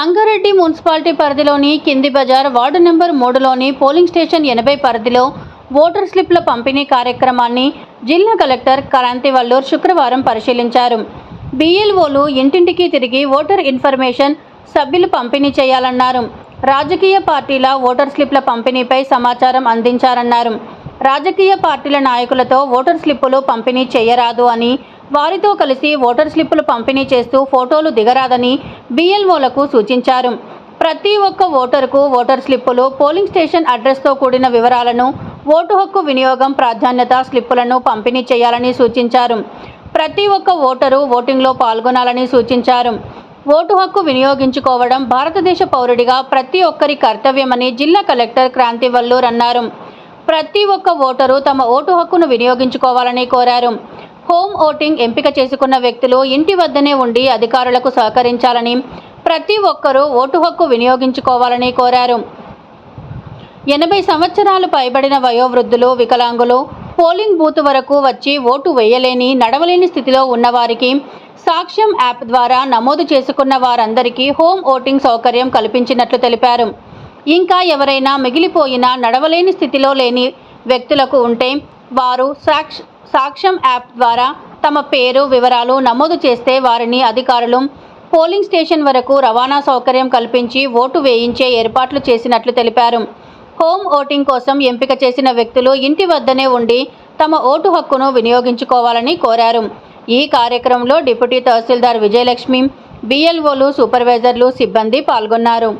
Sangareddy municipality పరిధిలోని కింది బజార్ వార్డు నెంబర్ మూడులోని పోలింగ్ స్టేషన్ ఎనభై పరిధిలో ఓటర్ స్లిప్ల పంపిణీ కార్యక్రమాన్ని జిల్లా కలెక్టర్ క్రాంతి వల్లూర్ శుక్రవారం పరిశీలించారు. బీఎల్ఓలు ఇంటింటికి తిరిగి ఓటర్ ఇన్ఫర్మేషన్ సభ్యులు పంపిణీ చేయాలన్నారు. రాజకీయ పార్టీల ఓటర్ స్లిప్ల పంపిణీపై సమాచారం అందించారన్నారు. రాజకీయ పార్టీల నాయకులతో ఓటర్ స్లిప్పులు పంపిణీ చేయరాదు అని వారితో కలిసి ఓటర్ స్లిప్పులు పంపిణీ చేస్తూ ఫోటోలు దిగరాదని బిఎల్ఓలకు సూచించారు. ప్రతి ఒక్క ఓటరుకు ఓటర్ స్లిప్పులు పోలింగ్ స్టేషన్ అడ్రస్తో కూడిన వివరాలను ఓటు హక్కు వినియోగం ప్రాధాన్యత స్లిప్పులను పంపిణీ చేయాలని సూచించారు. ప్రతి ఒక్క ఓటరు ఓటింగ్లో పాల్గొనాలని సూచించారు. ఓటు హక్కు వినియోగించుకోవడం భారతదేశ పౌరుడిగా ప్రతి ఒక్కరి కర్తవ్యమని జిల్లా కలెక్టర్ క్రాంతి వల్లూర్ అన్నారు. ప్రతి ఒక్క ఓటరు తమ ఓటు హక్కును వినియోగించుకోవాలని కోరారు. హోమ్ ఓటింగ్ ఎంపిక చేసుకున్న వ్యక్తులు ఇంటి వద్దనే ఉండి అధికారులకు సహకరించాలని ప్రతి ఒక్కరూ ఓటు హక్కు వినియోగించుకోవాలని కోరారు. ఎనభై సంవత్సరాలు పైబడిన వయోవృద్ధులు వికలాంగులు పోలింగ్ బూత్ వరకు వచ్చి ఓటు వేయలేని నడవలేని స్థితిలో ఉన్నవారికి సాక్ష్యం యాప్ ద్వారా నమోదు చేసుకున్న వారందరికీ హోమ్ ఓటింగ్ సౌకర్యం కల్పించినట్లు తెలిపారు. ఇంకా ఎవరైనా మిగిలిపోయిన నడవలేని స్థితిలో లేని వ్యక్తులకు ఉంటే వారు సాక్ష్ సాక్ష్యం యాప్ ద్వారా తమ పేరు వివరాలు నమోదు చేస్తే వారిని అధికారులు పోలింగ్ స్టేషన్ వరకు రవాణా సౌకర్యం కల్పించి ఓటు వేయించే ఏర్పాట్లు చేసినట్లు తెలిపారు. హోమ్ ఓటింగ్ కోసం ఎంపిక చేసిన వ్యక్తులు ఇంటి వద్దనే ఉండి తమ ఓటు హక్కును వినియోగించుకోవాలని కోరారు. ఈ కార్యక్రమంలో డిప్యూటీ తహసీల్దార్ విజయలక్ష్మి బిఎల్ఓలు సూపర్వైజర్లు సిబ్బంది పాల్గొన్నారు.